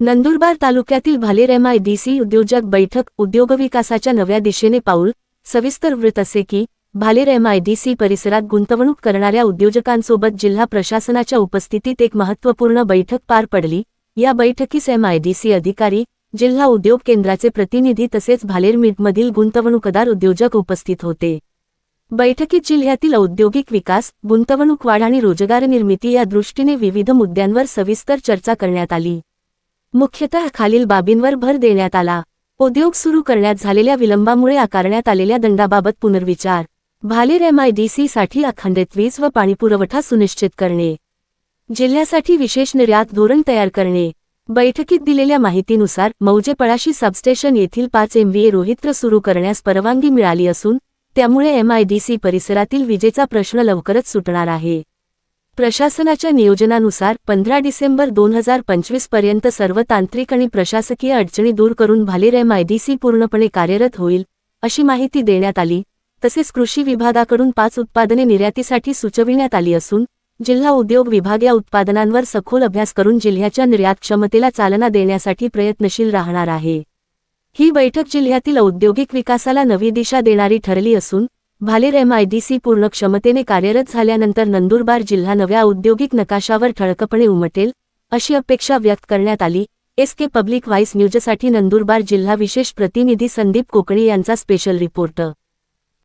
नंदुरबार तालुक्यातील भालेर एमआयडीसी उद्योजक बैठक उद्योगविकासाच्या नव्या दिशेने पाऊल सविस्तर वृत्त असे की भालेर एमआयडीसी परिसरात गुंतवणूक करणाऱ्या उद्योजकांसोबत जिल्हा प्रशासनाच्या उपस्थितीत एक महत्त्वपूर्ण बैठक पार पडली. या बैठकीस एमआयडीसी अधिकारी जिल्हा उद्योग केंद्राचे प्रतिनिधी तसेच भालेर गुंतवणूकदार उद्योजक उपस्थित होते. बैठकीत जिल्ह्यातील औद्योगिक विकास गुंतवणूक वाढ आणि रोजगार निर्मिती या दृष्टीने विविध मुद्द्यांवर सविस्तर चर्चा करण्यात आली. मुख्यतः खालील बाबींवर भर देण्यात आला. उद्योग सुरू करण्यात झालेल्या विलंबामुळे आकारण्यात आलेल्या दंडाबाबत पुनर्विचार. भालेर एमआयडीसी साठी अखंडित वीज व पाणीपुरवठा सुनिश्चित करणे. जिल्ह्यासाठी विशेष निर्यात धोरण तयार करणे. बैठकीत दिलेल्या माहितीनुसार मौजेपळाशी सबस्टेशन येथील पाच एमव्हीए रोहित्र सुरू करण्यास परवानगी मिळाली असून त्यामुळे एमआयडीसी परिसरातील विजेचा प्रश्न लवकरच सुटणार आहे. प्रशासनाच्या नियोजनानुसार पंधरा डिसेंबर दोन हजार पंचवीसपर्यंत सर्व तांत्रिक आणि प्रशासकीय अडचणी दूर करून भालेरहमाई डी सी पूर्णपणे कार्यरत होईल अशी माहिती देण्यात आली. तसेच कृषी विभागाकडून पाच उत्पादने निर्यातीसाठी सुचविण्यात आली असून जिल्हा उद्योग विभाग या उत्पादनांवर सखोल अभ्यास करून जिल्ह्याच्या निर्यात क्षमतेला चालना देण्यासाठी प्रयत्नशील राहणार आहे. ही बैठक जिल्ह्यातील औद्योगिक विकासाला नवी दिशा देणारी ठरली असून भालेर एमआयडीसी पूर्ण क्षमतेने कार्यरत झाल्यानंतर नंदुरबार जिल्हा नव्या औद्योगिक नकाशावर ठळकपणे उमटेल अशी अपेक्षा व्यक्त करण्यात आली. एस के पब्लिक व्हाईस न्यूजसाठी नंदुरबार जिल्हा विशेष प्रतिनिधी संदीप कोकणी यांचा स्पेशल रिपोर्ट